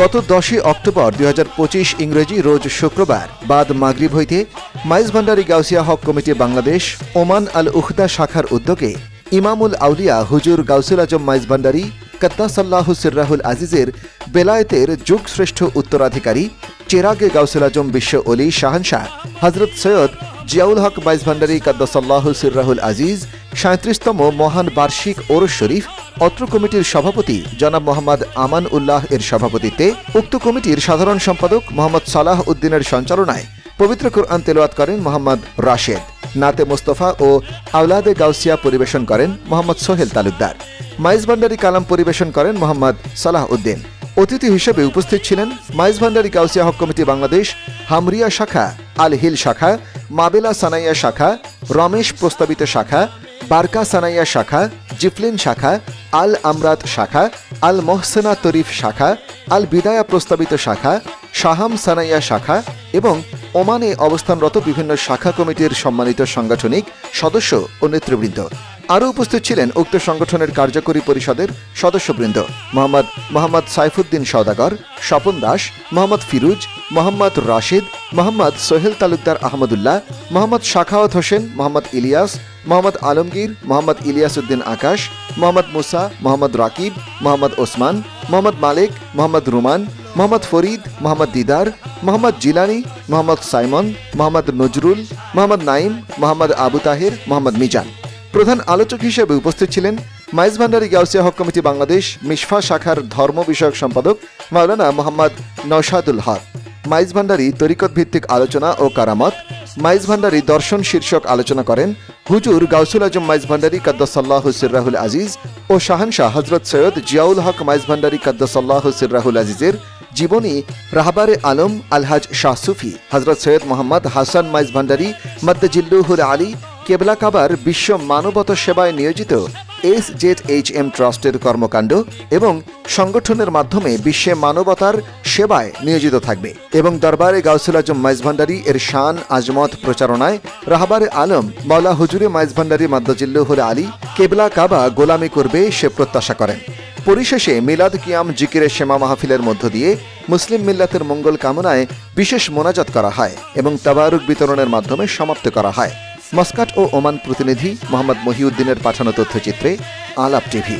গত দশই অক্টোবর দু হাজার পঁচিশ ইংরেজি রোজ শুক্রবার, বাদ মাগরিব হইতে Maij Bhandari Gausia Haq committee Bangladesh, Oman Al Ukhda শাখার উদ্যোগে ইমামুল আউলিয়া হুজুর গাউসুল আজম মাইজ ভান্ডারি কত্তাসাল্লাহ সির্রাহুল আজিজের বেলায়েতের যুগশ্রেষ্ঠ উত্তরাধিকারী চেরাগে গাউসুল আজম বিশ্ব অলি শাহানশাহ হজরত সৈয়দ জিয়াউল হক মাইজ ভান্ডারি কদ্দাসাল্লাহ সির্রাহুল আজিজ, সাঁত্রিশতম মহান বার্ষিক ওরস শরীফ, অত্র কমিটির সভাপতি জনাব মোহাম্মদ আমান উল্লাহ এর সভাপতিত্বে উক্ত কমিটির সাধারণ সম্পাদক মোহাম্মদ সালাহ উদ্দিনের সঞ্চালনায় পবিত্র কোরআন তেলাওয়াত করেন মোহাম্মদ রাশেদ। নাতে মোস্তফা ও আওলাদে গাউসিয়া পরিবেশন করেন মোহাম্মদ সোহেল তালুকদার। মাইজ ভান্ডারী কালাম পরিবেশন করেন মোহাম্মদ সালাহ উদ্দিন। অতিথি হিসেবে উপস্থিত ছিলেন মাইজ ভান্ডারি গাউসিয়া হক কমিটি বাংলাদেশ, হামরিয়া শাখা আল হিল শাখা, মাবেলা সানাইয়া শাখা, রমেশ প্রস্তাবিত শাখা, বারকা সানাইয়া শাখা, জিফলিন শাখা, আল আমরাত শাখা, আল মহসেনা তরিফ শাখা, আল বিদায়া প্রস্তাবিত শাখা, শাহাম সানাইয়া শাখা এবং ওমানে অবস্থানরত বিভিন্ন শাখা কমিটির সম্মানিত সাংগঠনিক সদস্য ও নেতৃবৃন্দ। আরও উপস্থিত ছিলেন উক্ত সংগঠনের কার্যকরী পরিষদের সদস্যবৃন্দ। মোহাম্মদ মোহাম্মদ সাইফুদ্দিন সওদাগর, স্বপন দাস, মোহাম্মদ ফিরুজ, মোহাম্মদ রাশিদ, মোহাম্মদ সোহেল তালুকদার আহমদুল্লাহ, মোহাম্মদ শাখাওয়াত হোসেন, মোহাম্মদ ইলিয়াস, মোহাম্মদ আলমগীর, মোহাম্মদ ইলিয়াস উদ্দিন আকাশ, মোহাম্মদ মুসা, মোহাম্মদ রাকিব, মোহাম্মদ ওসমান, মোহাম্মদ মালিক, মোহাম্মদ রুমান, মোহাম্মদ ফরিদ, মোহাম্মদ দিদার, মোহাম্মদ জিলানি, মোহাম্মদ সাইমন, মোহাম্মদ নজরুল, মোহাম্মদ নাইম মোহাম্মদ আবু তাহির, মোহাম্মদ মিজান। প্রধান আলোচক হিসেবে উপস্থিত ছিলেন মাইজ ভান্ডারি গাউসিয়া হক কমিটি বাংলাদেশ, মিশফা শাখার ধর্ম বিষয়ক সম্পাদক মাওলানা মোহাম্মদ নৌশাদুল হক, মাইজ ভান্ডারি তরিকত ভিত্তিক আলোচনা ও কারামত, মাইজ ভান্ডারি দর্শন শীর্ষক আলোচনা করেন হুজুর গাউসুল আজম মাইজ ভান্ডারি কাদ্দাসাল্লাহ সির্রাহুল আজিজ ও শাহানশাহ হজরত সৈয়দ জিয়াউল হক মাইজ ভান্ডারি কাদ্দাসাল্লাহ সির্রাহুল আজিজের জীবনী রাহবারে আলম আলহাজ শাহ সুফি হজরত সৈয়দ মোহাম্মদ হাসান মাইজ ভান্ডারি মদ্দজিল্লুহুল আলী কেবলা কাবার বিশ্ব মানবতা সেবায় নিয়োজিত এস জেড এইচ এম ট্রাস্টের কর্মকাণ্ড এবং সংগঠনের মাধ্যমে বিশ্বে মানবতার সেবায় নিয়োজিত থাকবে। এবং দরবারে গাউসুল আজম মাইজ ভান্ডারি এর শান, আজমত প্রচারণায় রাহবারে আলম মাওলা হুজুরে মাইজ ভান্ডারি মাদ্দাজিল্লুহুল আলী কেবলা কাবা গোলামি করবে সে প্রত্যাশা করেন। পরিশেষে মিলাদ কিয়াম জিকিরের সেমা মাহফিলের মধ্য দিয়ে মুসলিম মিল্লাতের মঙ্গল কামনায় বিশেষ মোনাজাত করা হয় এবং তাবারুক বিতরণের মাধ্যমে সমাপ্ত করা হয়। মস্কাট ও ওমান প্রতিনিধি মোহাম্মদ মহিউদ্দিনের পাঠানো তথ্যচিত্রে আলাপ টিভি।